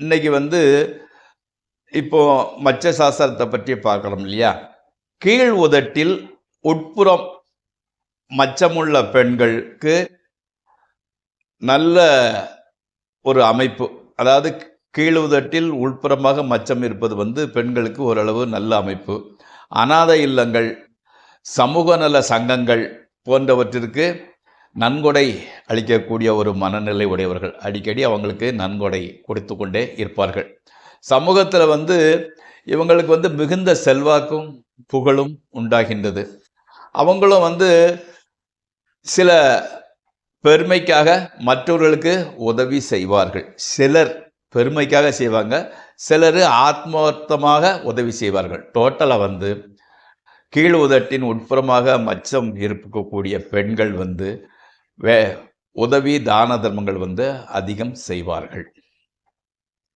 இன்னைக்கு வந்து இப்போ மச்ச சாஸ்திரத்தை பற்றி பார்க்கணும் இல்லையா? கீழ் உதட்டில் உட்புறம் மச்சமுள்ள பெண்களுக்கு நல்ல ஒரு அமைப்பு. அதாவது கீழ் உதட்டில் உள்புறமாக மச்சம் இருப்பது வந்து பெண்களுக்கு ஓரளவு நல்ல அமைப்பு. அனாதை இல்லங்கள் சமூக நல சங்கங்கள் போன்றவற்றிற்கு நன்கொடை அளிக்கக்கூடிய ஒரு மனநிலை உடையவர்கள். அடிக்கடி அவங்களுக்கு நன்கொடை கொடுத்து கொண்டே இருப்பார்கள். சமூகத்தில் வந்து இவங்களுக்கு வந்து மிகுந்த செல்வாக்கும் புகழும் உண்டாகின்றது. அவங்களும் வந்து சில பெருமைக்காக மற்றவர்களுக்கு உதவி செய்வார்கள். சிலர் பெருமைக்காக செய்வாங்க. சிலர் ஆத்மார்த்தமாக உதவி செய்வார்கள். டோட்டலாக வந்து கீழ் உதட்டின் உட்புறமாக மச்சம் இருக்கக்கூடிய பெண்கள் வந்து வே உதவி தான தர்மங்கள் வந்து அதிகம் செய்வார்கள்.